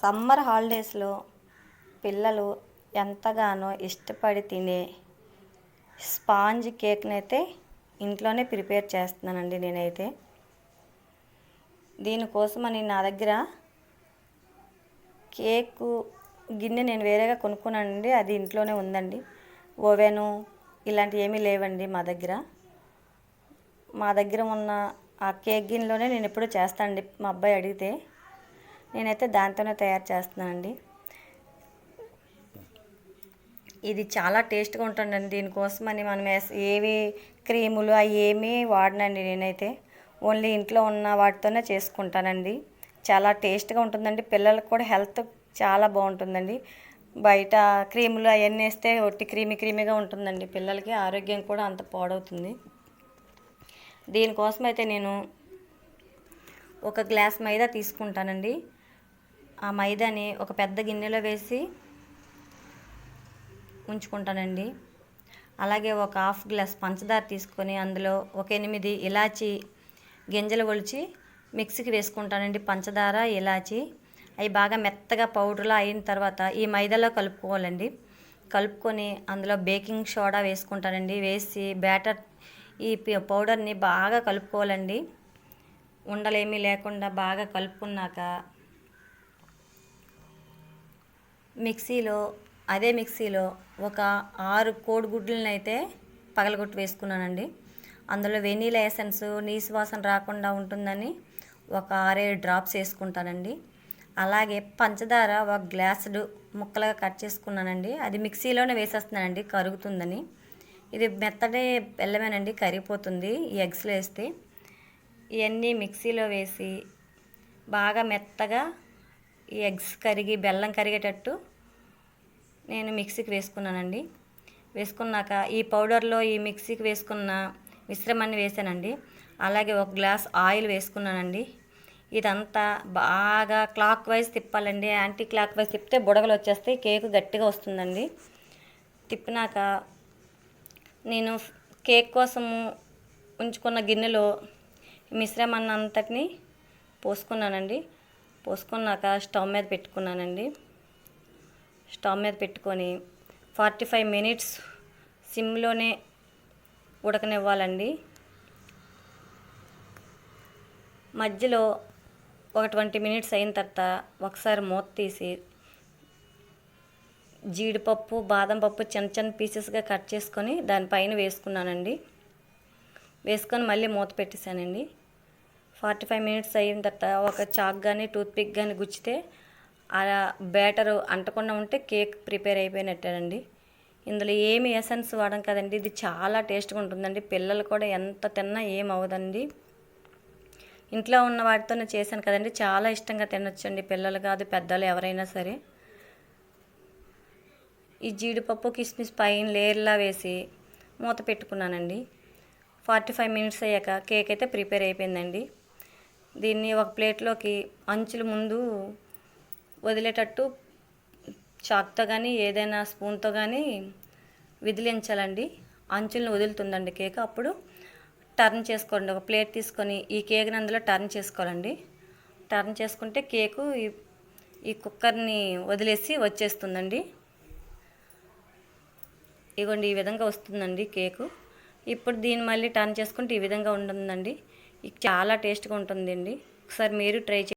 Summer హాలిడేస్లో పిల్లలు ఎంతగానో ఇష్టపడి తినే స్పాంజ్ కేక్ని అయితే ఇంట్లోనే ప్రిపేర్ చేస్తున్నానండి నేనైతే. దీనికోసమని నా దగ్గర కేకు గిన్నె నేను వేరేగా కొనుక్కున్నానండి అది ఇంట్లోనే ఉందండి. ఓవెను ఇలాంటివి ఏమీ లేవండి మా దగ్గర. మా దగ్గర ఉన్న ఆ కేక్ గిన్నెలోనే నేను ఎప్పుడూ చేస్తానండి మా అబ్బాయి అడిగితే. నేనైతే దాంతోనే తయారు చేస్తున్నానండి. ఇది చాలా టేస్ట్గా ఉంటుందండి దీనికోసమని మనం ఏవి క్రీములు అవి ఏమీ వాడనండి నేనైతే. ఓన్లీ ఇంట్లో ఉన్న వాటితోనే చేసుకుంటానండి. చాలా టేస్ట్గా ఉంటుందండి. పిల్లలకు కూడా హెల్త్ చాలా బాగుంటుందండి. బయట క్రీములు అవన్నీ వేస్తే ఒట్టి క్రీమీ క్రీమీగా ఉంటుందండి. పిల్లలకి ఆరోగ్యం కూడా అంత పాడవుతుంది. దీనికోసం అయితే నేను ఒక గ్లాస్ మైదా తీసుకుంటానండి. ఆ మైదాని ఒక పెద్ద గిన్నెలో వేసి ఉంచుకుంటానండి. అలాగే ఒక హాఫ్ గ్లాస్ పంచదార తీసుకొని అందులో ఒక ఎనిమిది ఇలాచి గింజలు ఒలిచి మిక్సీకి వేసుకుంటానండి. పంచదార ఇలాచి అవి బాగా మెత్తగా పౌడర్లా అయిన తర్వాత ఈ మైదాలో కలుపుకోవాలండి. కలుపుకొని అందులో బేకింగ్ సోడా వేసుకుంటానండి. వేసి బ్యాటర్ ఈ పౌడర్ని బాగా కలుపుకోవాలండి. ఉండలేమీ లేకుండా బాగా కలుపుకున్నాక మిక్సీలో అదే మిక్సీలో ఒక ఆరు కోడిగుడ్లను అయితే పగలగొట్టి వేసుకున్నానండి. అందులో వెనీలా ఎసెన్స్ నీసు వాసన రాకుండా ఉంటుందని ఒక ఆరేడు డ్రాప్స్ వేసుకుంటానండి. అలాగే పంచదార ఒక గ్లాసుడు ముక్కలుగా కట్ చేసుకున్నానండి. అది మిక్సీలోనే వేసేస్తున్నానండి కరుగుతుందని. ఇది మెత్తడే బెల్లమేనండి కరిగిపోతుంది ఈ ఎగ్స్లో వేస్తే. ఇవన్నీ మిక్సీలో వేసి బాగా మెత్తగా ఈ ఎగ్స్ కరిగి బెల్లం కరిగేటట్టు నేను మిక్సీకి వేసుకున్నానండి. వేసుకున్నాక ఈ పౌడర్లో ఈ మిక్సీకి వేసుకున్న మిశ్రమాన్ని వేసానండి. అలాగే ఒక గ్లాస్ ఆయిల్ వేసుకున్నానండి. ఇదంతా బాగా క్లాక్ వైజ్ తిప్పాలండి. యాంటీ క్లాక్ వైజ్ తిప్పితే బుడగలు వచ్చేస్తాయి కేక్ గట్టిగా వస్తుందండి. తిప్పినాక నేను కేక్ కోసము ఉంచుకున్న గిన్నెలో మిశ్రమాన్ని అంతటిని పోసుకున్నానండి. పోసుకున్నాక స్టవ్ మీద పెట్టుకున్నానండి. స్టవ్ మీద పెట్టుకొని ఫార్టీ ఫైవ్ మినిట్స్ సిమ్లోనే ఉడకనివ్వాలండి. మధ్యలో ఒక ట్వంటీ మినిట్స్ అయిన తర్వాత ఒకసారి మూత తీసి జీడిపప్పు బాదం పప్పు చిన్న చిన్న పీసెస్గా కట్ చేసుకొని దానిపైన వేసుకున్నానండి. వేసుకొని మళ్ళీ మూత పెట్టేశానండి. ఫార్టీ ఫైవ్ మినిట్స్ అయిన తర్వాత ఒక చాక్ కానీ టూత్పిక్ కానీ గుచ్చితే ఆ బ్యాటర్ అంటకుండా ఉంటే కేక్ ప్రిపేర్ అయిపోయినట్టేనండి. ఇందులో ఏమి ఎసెన్స్ వాడడం కదండి. ఇది చాలా టేస్ట్గా ఉంటుందండి. పిల్లలు కూడా ఎంత తిన్నా ఏం అవ్వదండి. ఇంట్లో ఉన్న వాటితోనే చేశాను కదండి. చాలా ఇష్టంగా తినొచ్చండి. పిల్లలు కాదు పెద్దలు ఎవరైనా సరే. ఈ జీడిపప్పు కిస్మిస్ పైన లేయర్లా వేసి మూత పెట్టుకున్నానండి. ఫార్టీ ఫైవ్ మినిట్స్ అయ్యాక కేక్ అయితే ప్రిపేర్ అయిపోయిందండి. దీన్ని ఒక ప్లేట్లోకి అంచుల ముందు వదిలేటట్టు చాక్తో కానీ ఏదైనా స్పూన్తో కానీ విదిలించాలండి. అంచులను వదులుతుందండి కేక్. అప్పుడు టర్న్ చేసుకోండి. ఒక ప్లేట్ తీసుకొని ఈ కేక్ని అందులో టర్న్ చేసుకోవాలండి. టర్న్ చేసుకుంటే కేకు ఈ- ఈ కుక్కర్ని వదిలేసి వచ్చేస్తుందండి. ఇగోండి ఈ విధంగా వస్తుందండి కేకు. ఇప్పుడు దీన్ని మళ్ళీ టర్న్ చేసుకుంటే ఈ విధంగా ఉంటుందండి. ఇది చాలా టేస్ట్గా ఉంటుందండి. ఒకసారి మీరు ట్రై చే